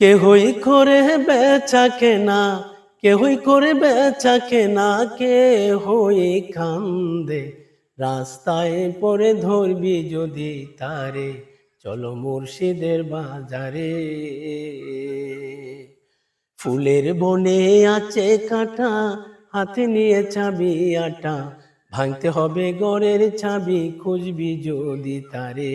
কেহই করে বেচা কেনা, কেহই করে বেচা কেনা কে হই কান্দে। রাস্তায় পরে ধরবি যদি তারে, চলো মুর্শিদের বাজারে। ফুলের বনে আছে কাঁটা, হাতে নিয়ে চাবি আটা, ভাঙতে হবে গড়ের চাবি, খুঁজবি যদি তারে।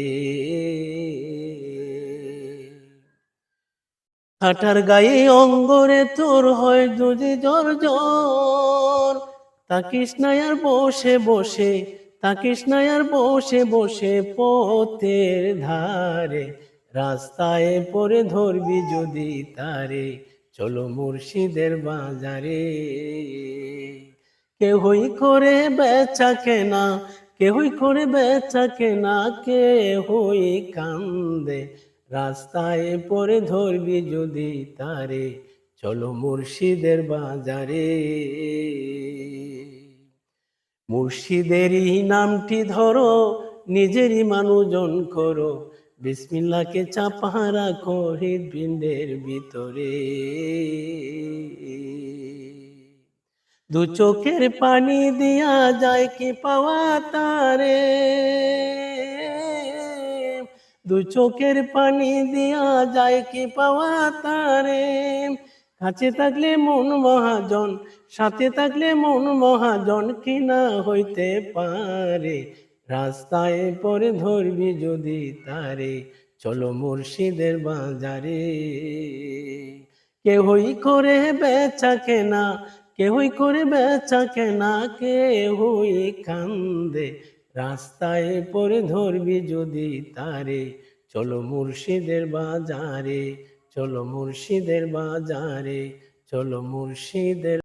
হাঁটার গায়ে অঙ্গরে তোর হয় যদি জ্বর জ্বর। তাকিস না আর বসে বসে তাকিস না আর বসে বসে পথের ধারে। রাস্তায় পরে ধরবি যদি তারে, চলো মুর্শিদের বাজারে। কেহই করে বেচা কেনা, কেহই করে বেচা কেনা কে হই কান্দে। রাস্তায় পরে ধরবি যদি তারে, চলো মুর্শিদের বাজারে। মুর্শিদেরই নামটি ধরো, নিজেরই মানুজন করো, বিসমিল্লাকে চাপা রাখো হৃদপিণ্ডের ভিতরে। দু চোখের পানি দিয়া যায় কি পাওয়া তারে? দু চোখের পানি দিয়া যায় কি পাওয়া তারে? কাছে থাকলে মন মহাজন, সাথে থাকলে মন মহাজন, কি না হইতে পারে? রাস্তায় পরে ধরবি যদি তারে, চলো মুর্শিদের বাজারে। কেহই করে বেচা কেনা, কেহই করে বেচা কেনা, কেহই কান্দে। রাস্তায় পরে ধরবি যদি তারে। চলো মুর্শিদের বাজারে চলো মুর্শিদের বাজারে চলো মুর্শিদের